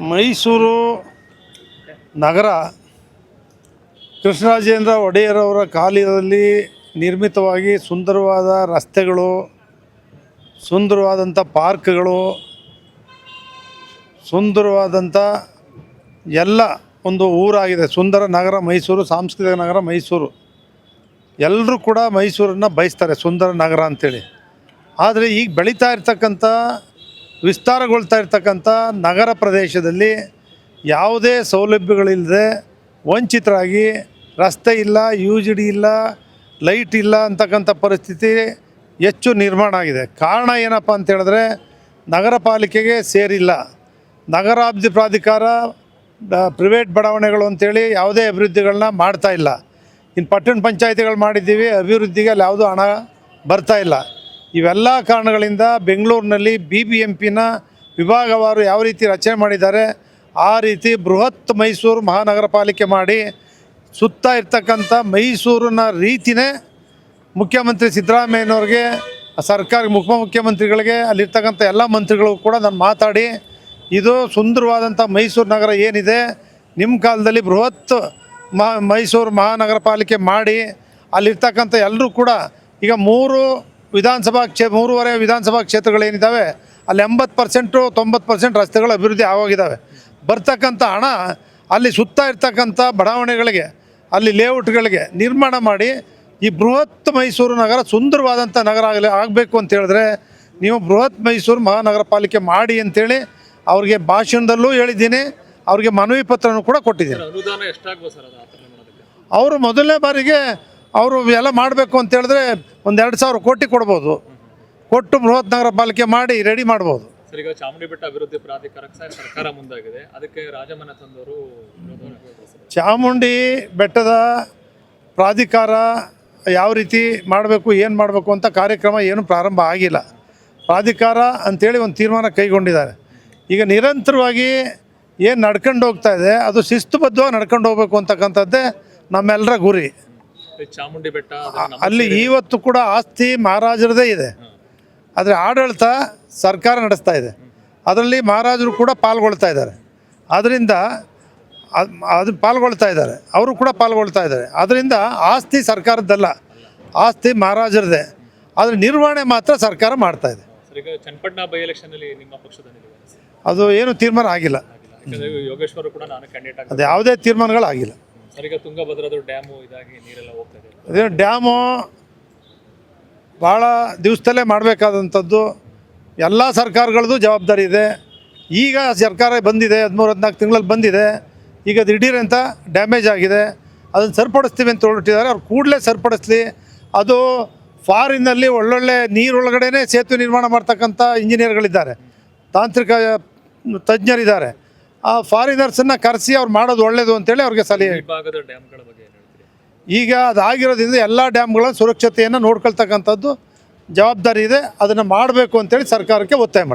ಮೈಸೂರು ನಗರ ಕೃಷ್ಣರಾಜೇಂದ್ರ ಒಡೆಯರವರ ಕಾಲದಲ್ಲಿ ನಿರ್ಮಿತವಾಗಿ ಸುಂದರವಾದ ರಸ್ತೆಗಳು, ಸುಂದರವಾದಂಥ ಪಾರ್ಕ್ಗಳು, ಸುಂದರವಾದಂಥ ಎಲ್ಲ ಒಂದು ಊರಾಗಿದೆ. ಸುಂದರ ನಗರ ಮೈಸೂರು, ಸಾಂಸ್ಕೃತಿಕ ನಗರ ಮೈಸೂರು. ಎಲ್ಲರೂ ಕೂಡ ಮೈಸೂರನ್ನು ಬಯಸ್ತಾರೆ ಸುಂದರ ನಗರ ಅಂಥೇಳಿ ಆದರೆ ಈಗ ಬೆಳೀತಾ ಇರ್ತಕ್ಕಂಥ ವಿಸ್ತಾರಗೊಳ್ತಾ ಇರ್ತಕ್ಕಂಥ ನಗರ ಪ್ರದೇಶದಲ್ಲಿ ಯಾವುದೇ ಸೌಲಭ್ಯಗಳಿಲ್ಲದೆ ವಂಚಿತರಾಗಿ, ರಸ್ತೆ ಇಲ್ಲ ಯು ಜಿ ಡಿ ಇಲ್ಲ, ಲೈಟ್ ಇಲ್ಲ ಅಂತಕ್ಕಂಥ ಪರಿಸ್ಥಿತಿ ಹೆಚ್ಚು ನಿರ್ಮಾಣ ಆಗಿದೆ. ಕಾರಣ ಏನಪ್ಪ ಅಂತ ಹೇಳಿದ್ರೆ ನಗರ ಪಾಲಿಕೆಗೆ ಸೇರಿಲ್ಲ. ನಗರಾಭಿವೃದ್ಧಿ ಪ್ರಾಧಿಕಾರ ಪ್ರೈವೇಟ್ ಬಡಾವಣೆಗಳು ಅಂತೇಳಿ ಯಾವುದೇ ಅಭಿವೃದ್ಧಿಗಳನ್ನ ಮಾಡ್ತಾ ಇಲ್ಲ. ಇನ್ನು ಪಟ್ಟಣ ಪಂಚಾಯತಿಗಳು ಮಾಡಿದ್ದೀವಿ, ಅಭಿವೃದ್ಧಿಗೆ ಅಲ್ಲಿ ಯಾವುದೂ ಹಣ ಬರ್ತಾ ಇಲ್ಲ. ಇವೆಲ್ಲ ಕಾರಣಗಳಿಂದ ಬೆಂಗಳೂರಿನಲ್ಲಿ ಬಿ ಬಿ ಎಂ ಪಿನ ವಿಭಾಗವಾರು ಯಾವ ರೀತಿ ರಚನೆ ಮಾಡಿದ್ದಾರೆ, ಆ ರೀತಿ ಬೃಹತ್ ಮೈಸೂರು ಮಹಾನಗರ ಪಾಲಿಕೆ ಮಾಡಿ ಸುತ್ತ ಇರ್ತಕ್ಕಂಥ ಮೈಸೂರಿನ ರೀತಿನೇ ಮುಖ್ಯಮಂತ್ರಿ ಸಿದ್ದರಾಮಯ್ಯನವ್ರಿಗೆ, ಸರ್ಕಾರ ಉಪಮುಖ್ಯಮಂತ್ರಿಗಳಿಗೆ ಅಲ್ಲಿರ್ತಕ್ಕಂಥ ಎಲ್ಲ ಮಂತ್ರಿಗಳಿಗೂ ಕೂಡ ನಾನು ಮಾತಾಡಿ, ಇದು ಸುಂದರವಾದಂಥ ಮೈಸೂರು ನಗರ ಏನಿದೆ ನಿಮ್ಮ ಕಾಲದಲ್ಲಿ ಬೃಹತ್ ಮೈಸೂರು ಮಹಾನಗರ ಪಾಲಿಕೆ ಮಾಡಿ, ಅಲ್ಲಿರ್ತಕ್ಕಂಥ ಎಲ್ಲರೂ ಕೂಡ ಈಗ ಮೂರು ವಿಧಾನಸಭಾ ಕ್ಷೇ ಮೂರುವರೆ ವಿಧಾನಸಭಾ ಕ್ಷೇತ್ರಗಳೇನಿದ್ದಾವೆ ಅಲ್ಲಿ ಎಂಬತ್ತು ಪರ್ಸೆಂಟು ತೊಂಬತ್ತು ಪರ್ಸೆಂಟ್ ರಸ್ತೆಗಳು ಅಭಿವೃದ್ಧಿ ಆಗೋಗಿದ್ದಾವೆ. ಬರ್ತಕ್ಕಂಥ ಹಣ ಅಲ್ಲಿ ಸುತ್ತ ಇರ್ತಕ್ಕಂಥ ಬಡಾವಣೆಗಳಿಗೆ ಅಲ್ಲಿ ಲೇಔಟ್ಗಳಿಗೆ ನಿರ್ಮಾಣ ಮಾಡಿ ಈ ಬೃಹತ್ ಮೈಸೂರು ನಗರ ಸುಂದರವಾದಂಥ ನಗರ ಆಗಲಿ ಆಗಬೇಕು ಅಂತ ಹೇಳಿದ್ರೆ ನೀವು ಬೃಹತ್ ಮೈಸೂರು ಮಹಾನಗರ ಪಾಲಿಕೆ ಮಾಡಿ ಅಂತೇಳಿ ಅವ್ರಿಗೆ ಭಾಷಣದಲ್ಲೂ ಹೇಳಿದ್ದೀನಿ ಅವ್ರಿಗೆ ಮನವಿ ಪತ್ರನೂ ಕೂಡ ಕೊಟ್ಟಿದ್ದೀನಿ. ಅವರು ಮೊದಲನೇ ಬಾರಿಗೆ ಅವರು ಎಲ್ಲ ಮಾಡಬೇಕು ಅಂತ ಹೇಳಿದ್ರೆ ಒಂದು ಎರಡು ಸಾವಿರ ಕೋಟಿ ಕೊಡ್ಬೋದು. ಕೊಟ್ಟು ಬೃಹತ್ ನಗರ ಪಾಲಿಕೆ ಮಾಡಿ ರೆಡಿ ಮಾಡ್ಬೋದು. ಸರ್ ಈಗ ಚಾಮುಂಡಿ ಬೆಟ್ಟ ಅಭಿವೃದ್ಧಿ ಪ್ರಾಧಿಕಾರಕ್ಕೆ ಸರ್ ಸರ್ಕಾರ ಮುಂದಾಗಿದೆ. ಅದಕ್ಕೆ ರಾಜಮನೆ ತಂದವರು ವಿರೋಧವನ್ನು ವ್ಯಕ್ತಪಡಿಸಿದ್ದಾರೆ. ಚಾಮುಂಡಿ ಬೆಟ್ಟದ ಪ್ರಾಧಿಕಾರ ಯಾವ ರೀತಿ ಮಾಡಬೇಕು ಏನು ಮಾಡಬೇಕು ಅಂತ ಕಾರ್ಯಕ್ರಮ ಏನು ಪ್ರಾರಂಭ ಆಗಿಲ್ಲ. ಪ್ರಾಧಿಕಾರ ಅಂತೇಳಿ ಒಂದು ತೀರ್ಮಾನ ಕೈಗೊಂಡಿದ್ದಾರೆ. ಈಗ ನಿರಂತರವಾಗಿ ಏನು ನಡ್ಕೊಂಡು ಹೋಗ್ತಾ ಇದೆ ಅದು ಶಿಸ್ತುಬದ್ಧವಾಗಿ ನಡ್ಕೊಂಡು ಹೋಗ್ಬೇಕು ಅಂತಕ್ಕಂಥದ್ದೇ ನಮ್ಮೆಲ್ಲರ ಗುರಿ. ಚಾಮುಂಡಿ ಬೆಟ್ಟ ಅಲ್ಲಿ ಇವತ್ತು ಕೂಡ ಆಸ್ತಿ ಮಹಾರಾಜರದೇ ಇದೆ. ಆದರೆ ಆಡಳಿತ ಸರ್ಕಾರ ನಡೆಸ್ತಾ ಇದೆ. ಅದರಲ್ಲಿ ಮಹಾರಾಜರು ಕೂಡ ಪಾಲ್ಗೊಳ್ತಾ ಇದ್ದಾರೆ. ಅದರಿಂದ ಅದ್- ಪಾಲ್ಗೊಳ್ತಾ ಇದ್ದಾರೆ. ಅವರು ಕೂಡ ಪಾಲ್ಗೊಳ್ತಾ ಇದ್ದಾರೆ. ಅದರಿಂದ ಆಸ್ತಿ ಸರ್ಕಾರದ್ದಲ್ಲ. ಆಸ್ತಿ ಮಹಾರಾಜರದೇ. ಆದರೆ ನಿರ್ವಹಣೆ ಮಾತ್ರ ಸರ್ಕಾರ ಮಾಡ್ತಾ ಇದೆ. ಚನ್ನಪಟ್ಟಣ ಬೈ ನಿಮ್ಮ ಪಕ್ಷದ ಅದು ಏನು ತೀರ್ಮಾನ ಆಗಿಲ್ಲ. ಯೋಗೇಶ್ವರ ಕೂಡ ನಾನು ಕ್ಯಾಂಡಿಡೇಟ್ ಅದು ಯಾವುದೇ ಯಾವುದೇ ತೀರ್ಮಾನಗಳಾಗಿಲ್ಲ. ಅದೇ ಡ್ಯಾಮು ಭಾಳ ದಿವಸದಲ್ಲೇ ಮಾಡಬೇಕಾದಂಥದ್ದು. ಎಲ್ಲ ಸರ್ಕಾರಗಳದ್ದು ಜವಾಬ್ದಾರಿ ಇದೆ. ಈಗ ಸರ್ಕಾರ ಬಂದಿದೆ ಹದಿಮೂರು ಹದಿನಾಲ್ಕು ತಿಂಗಳಲ್ಲಿ ಬಂದಿದೆ. ಈಗ ದಿಢೀರ್ ಅಂತ ಡ್ಯಾಮೇಜ್ ಆಗಿದೆ. ಅದನ್ನು ಸರಿಪಡಿಸ್ತೀವಿ ಅಂತ ಹೊರಟಿದ್ದಾರೆ ಅವ್ರು ಕೂಡಲೇ ಸರಿಪಡಿಸ್ಲಿ. ಅದು ಫಾರಿನ್ನಲ್ಲಿ ಒಳ್ಳೊಳ್ಳೆ ನೀರೊಳಗಡೆನೇ ಸೇತುವೆ ನಿರ್ಮಾಣ ಮಾಡ್ತಕ್ಕಂಥ ಇಂಜಿನಿಯರ್ಗಳಿದ್ದಾರೆ. ತಾಂತ್ರಿಕ ತಜ್ಞರಿದ್ದಾರೆ. ಆ ಫಾರಿನರ್ಸನ್ನು ಕರೆಸಿ ಅವ್ರು ಮಾಡೋದು ಒಳ್ಳೇದು ಅಂತೇಳಿ ಅವ್ರಿಗೆ ಸಲಹೆ. ಭಾಗದ ಡ್ಯಾಮ್ಗಳ ಬಗ್ಗೆ ಈಗ ಅದಾಗಿರೋದ್ರಿಂದ ಎಲ್ಲ ಡ್ಯಾಮ್ಗಳ ಸುರಕ್ಷತೆಯನ್ನು ನೋಡ್ಕೊಳ್ತಕ್ಕಂಥದ್ದು ಜವಾಬ್ದಾರಿ ಇದೆ. ಅದನ್ನು ಮಾಡಬೇಕು ಅಂತೇಳಿ ಸರ್ಕಾರಕ್ಕೆ ಒತ್ತಾಯ ಮಾಡ್ತೀವಿ.